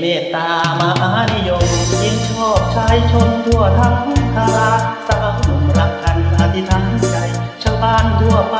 เมตตามาหานิยมยิ่งชอบชายชนทั่วทั้งทาราสาวรักกันอธิษฐานใจชาวบ้านทั่วไป